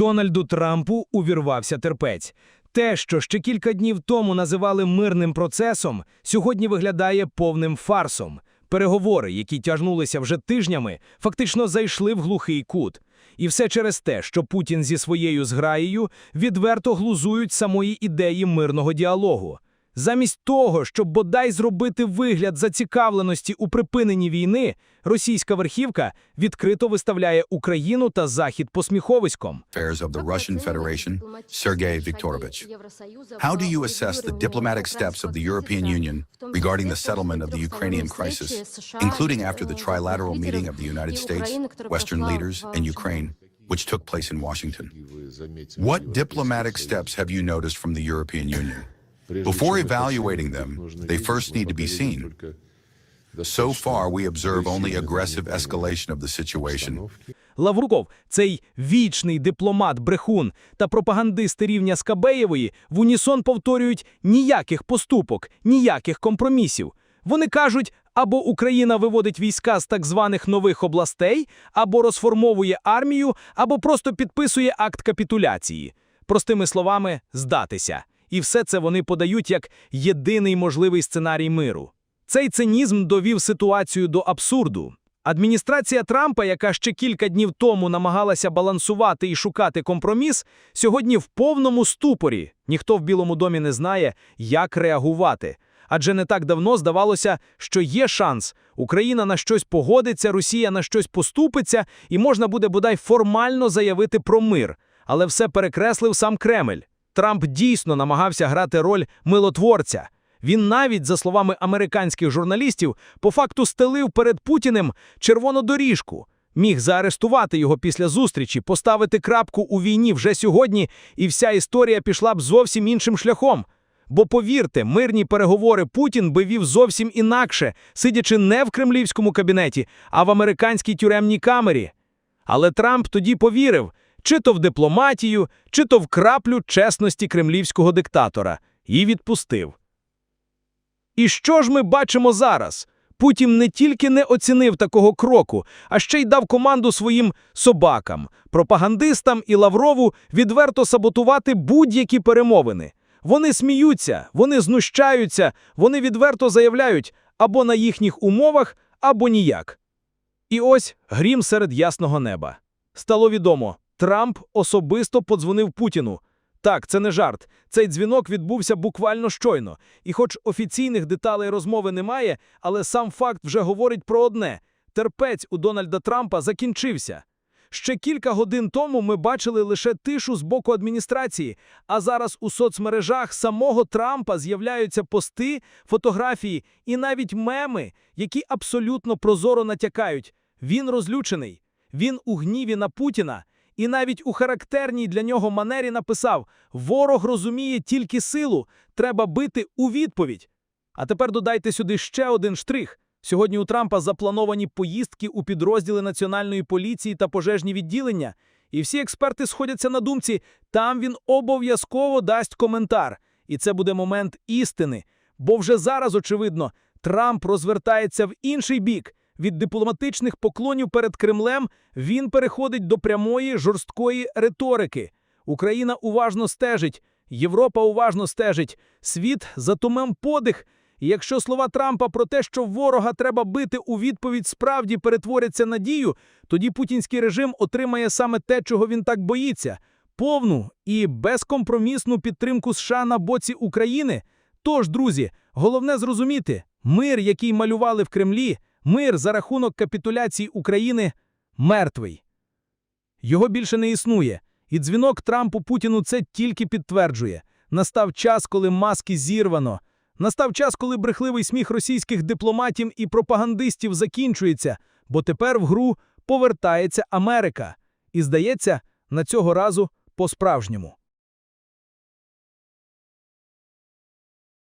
Дональду Трампу увірвався терпець. Те, що ще кілька днів тому називали мирним процесом, сьогодні виглядає повним фарсом. Переговори, які тягнулися вже тижнями, фактично зайшли в глухий кут. І все через те, що Путін зі своєю зграєю відверто глузують самої ідеї мирного діалогу. Замість того, щоб бодай зробити вигляд зацікавленості у припиненні війни, російська верхівка відкрито виставляє Україну та Захід посміховиськом. Affairs of the Russian Federation, Sergei Viktorovich. How do you assess the diplomatic steps of the European Union regarding the settlement of the Ukrainian crisis, including after the trilateral meeting of the United States, Western leaders, and Ukraine, which took place in Washington? What diplomatic steps have you noticed from the European Union? Before evaluating them, they first need to be seen. So far, we observe only aggressive escalation of the situation. Лавруков, цей вічний дипломат-брехун та пропагандисти рівня Скабеєвої в унісон повторюють ніяких поступок, ніяких компромісів. Вони кажуть, або Україна виводить війська з так званих нових областей, або розформовує армію, або просто підписує акт капітуляції. Простими словами, здатися. І все це вони подають як єдиний можливий сценарій миру. Цей цинізм довів ситуацію до абсурду. Адміністрація Трампа, яка ще кілька днів тому намагалася балансувати і шукати компроміс, сьогодні в повному ступорі. Ніхто в Білому домі не знає, як реагувати. Адже не так давно здавалося, що є шанс. Україна на щось погодиться, Росія на щось поступиться, і можна буде бодай формально заявити про мир. Але все перекреслив сам Кремль. Трамп дійсно намагався грати роль милотворця. Він навіть, за словами американських журналістів, по факту стелив перед Путіним червону доріжку. Міг заарештувати його після зустрічі, поставити крапку у війні вже сьогодні, і вся історія пішла б зовсім іншим шляхом. Бо повірте, мирні переговори Путін би вів зовсім інакше, сидячи не в кремлівському кабінеті, а в американській тюремній камері. Але Трамп тоді повірив, чи то в дипломатію, чи то в краплю чесності кремлівського диктатора, і відпустив. І що ж ми бачимо зараз? Путін не тільки не оцінив такого кроку, а ще й дав команду своїм собакам, пропагандистам і Лаврову відверто саботувати будь-які перемовини. Вони сміються, вони знущаються, вони відверто заявляють або на їхніх умовах, або ніяк. І ось грім серед ясного неба. Стало відомо, Трамп особисто подзвонив Путіну. Так, це не жарт. Цей дзвінок відбувся буквально щойно. І хоч офіційних деталей розмови немає, але сам факт вже говорить про одне: терпець у Дональда Трампа закінчився. Ще кілька годин тому ми бачили лише тишу з боку адміністрації, а зараз у соцмережах самого Трампа з'являються пости, фотографії і навіть меми, які абсолютно прозоро натякають. Він розлючений, він у гніві на Путіна, і навіть у характерній для нього манері написав: Ворог розуміє тільки силу, треба бити у відповідь. А тепер додайте сюди ще один штрих. Сьогодні у Трампа заплановані поїздки у підрозділи національної поліції та пожежні відділення, і всі експерти сходяться на думці, там він обов'язково дасть коментар. І це буде момент істини. Бо вже зараз, очевидно, Трамп розвертається в інший бік. Від дипломатичних поклонів перед Кремлем він переходить до прямої жорсткої риторики. Україна уважно стежить, Європа уважно стежить, світ затумем подих. І якщо слова Трампа про те, що ворога треба бити у відповідь, справді перетворяться на дію, тоді путінський режим отримає саме те, чого він так боїться повну і безкомпромісну підтримку США на боці України. Тож, друзі, головне зрозуміти, мир, який малювали в Кремлі, мир за рахунок капітуляції України, мертвий. Його більше не існує, і дзвінок Трампу Путіну це тільки підтверджує. Настав час, коли маски зірвано. Настав час, коли брехливий сміх російських дипломатів і пропагандистів закінчується, бо тепер в гру повертається Америка. І здається, на цього разу по-справжньому.